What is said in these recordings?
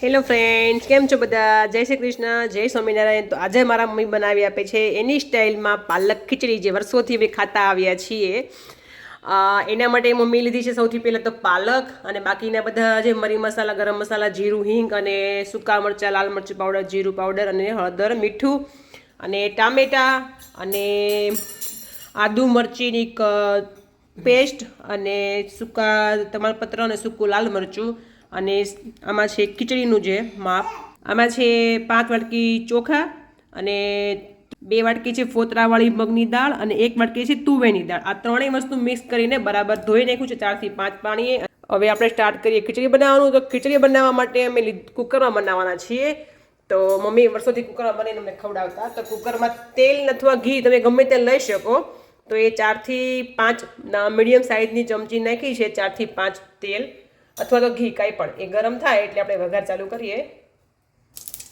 Hello friends કેમ છો બધા? જય શ્રી કૃષ્ણ. જય સ્વામિનારાયણ. તો આજે મારા મમ્મી બનાવી આપે છે એની સ્ટાઇલમાં પાલક ખીચડી જે વર્ષોથી અમે ખાતા આવ્યા છીએ. એના માટે મમ્મી લીધી છે સૌથી પહેલાં તો પાલક અને બાકીના બધા જે મરી મસાલા, ગરમ મસાલા, જીરું, હિંગ અને સૂકા મરચાં, લાલ મરચું પાવડર, જીરું પાવડર અને હળદર, મીઠું અને ટામેટાં અને આદુ મરચીની પેસ્ટ અને સૂકા તમાલપત્ર અને સૂકું લાલ મરચું અને આમાં છે ખીચડીનું જે માપ. આમાં છે પાંચ વાટકી ચોખા અને બે વાટકી છે ફોતરાવાળી મગની દાળ અને એક વાટકી છે તુવેરની દાળ. આ ત્રણેય વસ્તુ મિક્સ કરીને બરાબર ધોઈ નાખ્યું છે ચારથી પાંચ પાણીએ. હવે આપણે સ્ટાર્ટ કરીએ ખીચડી બનાવવાનું. તો ખીચડી બનાવવા માટે અમે કુકરમાં બનાવવાના છીએ. તો મમ્મી વર્ષોથી કુકરમાં બનાવીને અમને ખવડાવતા. તો કુકરમાં તેલ અથવા ઘી તમે ગમે તે લઈ શકો. તો એ ચારથી પાંચ મીડિયમ સાઇઝની ચમચી નાખી છે, ચારથી પાંચ તેલ. અથવા તો ઘી કાંઈ પણ. એ ગરમ થાય એટલે આપણે વઘાર ચાલુ કરીએ.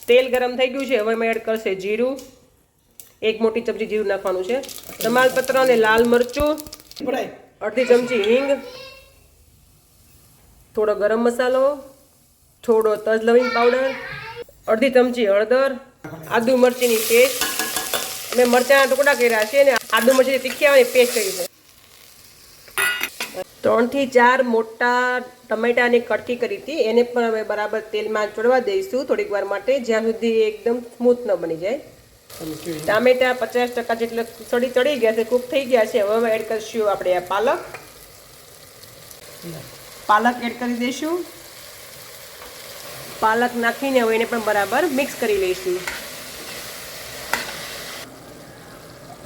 તેલ ગરમ થઈ ગયું છે હવે એમાં એડ કરશે જીરું. એક મોટી ચમચી જીરું નાખવાનું છે. તમાલપત્ર અને લાલ મરચું. અડધી ચમચી હિંગ. થોડો ગરમ મસાલો. થોડો તજ લવિંગ પાવડર. અડધી ચમચી હળદર. આદુ મરચીની પેસ્ટ. મેં મરચાના ટુકડા કર્યા છે અને આદુ મરચી આવે પેસ્ટ કરી છે. ત્રણથી ચાર મોટા ટમેટાની કટકી કરી હતી. એને પણ હવે બરાબર તેલમાં ચડવા દઈશું થોડીક વાર માટે, જ્યાં સુધી એકદમ સ્મૂથ ન બની જાય. ટામેટા પચાસ ટકા જેટલા સડી ચડી ગયા છે, કૂક થઈ ગયા છે. હવે એડ કરીશું આપણે પાલક. પાલક એડ કરી દઈશું. પાલક નાખીને હવે એને પણ બરાબર મિક્સ કરી લઈશું.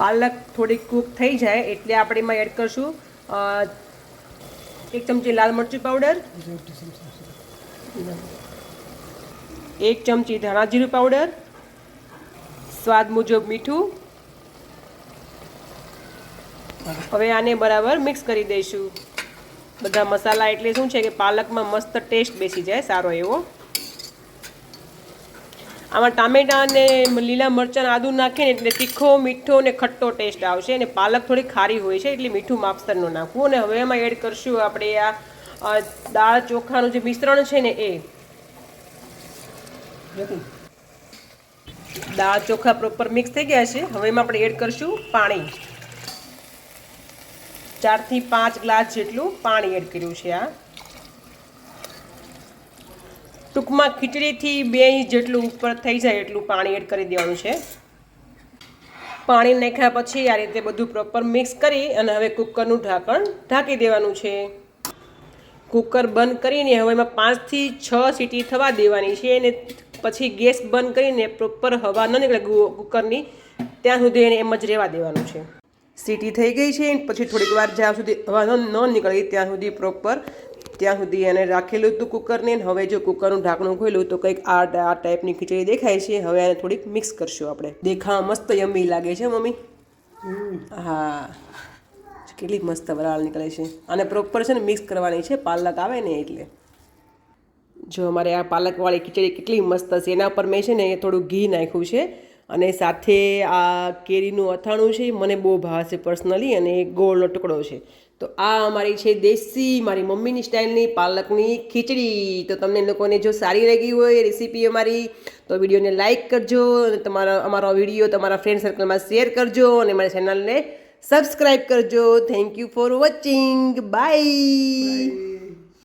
પાલક થોડી કૂક થઈ જાય એટલે આપણે એમાં એડ કરશું. એક ચમચી લાલ મરચું પાવડર એક ચમચી ધાણા જીરું પાવડર સ્વાદ મુજબ મીઠું. હવે આને બરાબર મિક્સ કરી દઈશું. બધા મસાલા એટલે શું છે કે પાલકમાં મસ્ત ટેસ્ટ બેસી જાય, સારો એવો. આમાં ટામેટા અને લીલા મરચાં આદું નાખીને એટલે તીખો મીઠો અને ખટ્ટો ટેસ્ટ આવશે અને પાલક થોડી ખારી હોય છે એટલે મીઠું માપસરનું નાખવું. અને હવે એમાં એડ કરશું આપણે આ દાળ ચોખાનું જે મિશ્રણ છે ને એ. દાળ ચોખા પ્રોપર મિક્સ થઈ ગયા છે. હવે એમાં આપણે એડ કરશું પાણી. ચારથી પાંચ ગ્લાસ જેટલું પાણી એડ કર્યું છે આ. ટૂંકમાં ખીચડીથી બે ઇંચ જેટલું ઉપર થઈ જાય એટલું પાણી એડ કરી દેવાનું છે. પાણી નાખ્યા પછી આ રીતે બધું પ્રોપર મિક્સ કરી અને હવે કુકરનું ઢાંકણ ઢાંકી દેવાનું છે. કુકર બંધ કરીને હવે એમાં પાંચથી છ સીટી થવા દેવાની છે અને પછી ગેસ બંધ કરીને પ્રોપર હવા ન નીકળે કુકરની, ત્યાં સુધી એને એમ જ રહેવા દેવાનું છે. સીટી થઈ ગઈ છે, પછી થોડીક વાર જ્યાં સુધી હવા ન નીકળી ત્યાં સુધી પ્રોપર ત્યાં સુધી એને રાખેલું હતું કુકરને હવે જો કુકરનું ઢાંકણું ખોલ્યું તો કંઈક આ આ ટાઈપની ખીચડી દેખાય છે. હવે આને થોડીક મિક્સ કરશું આપણે. દેખાવા મસ્ત યમી લાગે છે, મમ્મી. હા. કેટલી મસ્ત વરાળ નીકળે છે. અને પ્રોપર છે ને મિક્સ કરવાની છે. પાલક આવે ને એટલે. જો અમારે આ પાલકવાળી ખીચડી કેટલી મસ્ત છે. એના પર મેં છે ને થોડું ઘી નાખ્યું છે અને સાથે આ કેરીનું અથાણું છે. મને બહુ ભાવે છે પર્સનલી અને ગોળનો ટુકડો છે. તો આ અમારી છે દેશી, મારી મમ્મીની સ્ટાઇલની પાલકની ખીચડી. તો તમને લોકોને જો સારી લાગી હોય રેસીપી અમારી, તો વિડીયોને લાઇક કરજો અને તમારા, અમારો વીડિયો તમારા ફ્રેન્ડ સર્કલમાં શેર કરજો અને મારી ચેનલને સબસ્ક્રાઈબ કરજો. Thank you for watching bye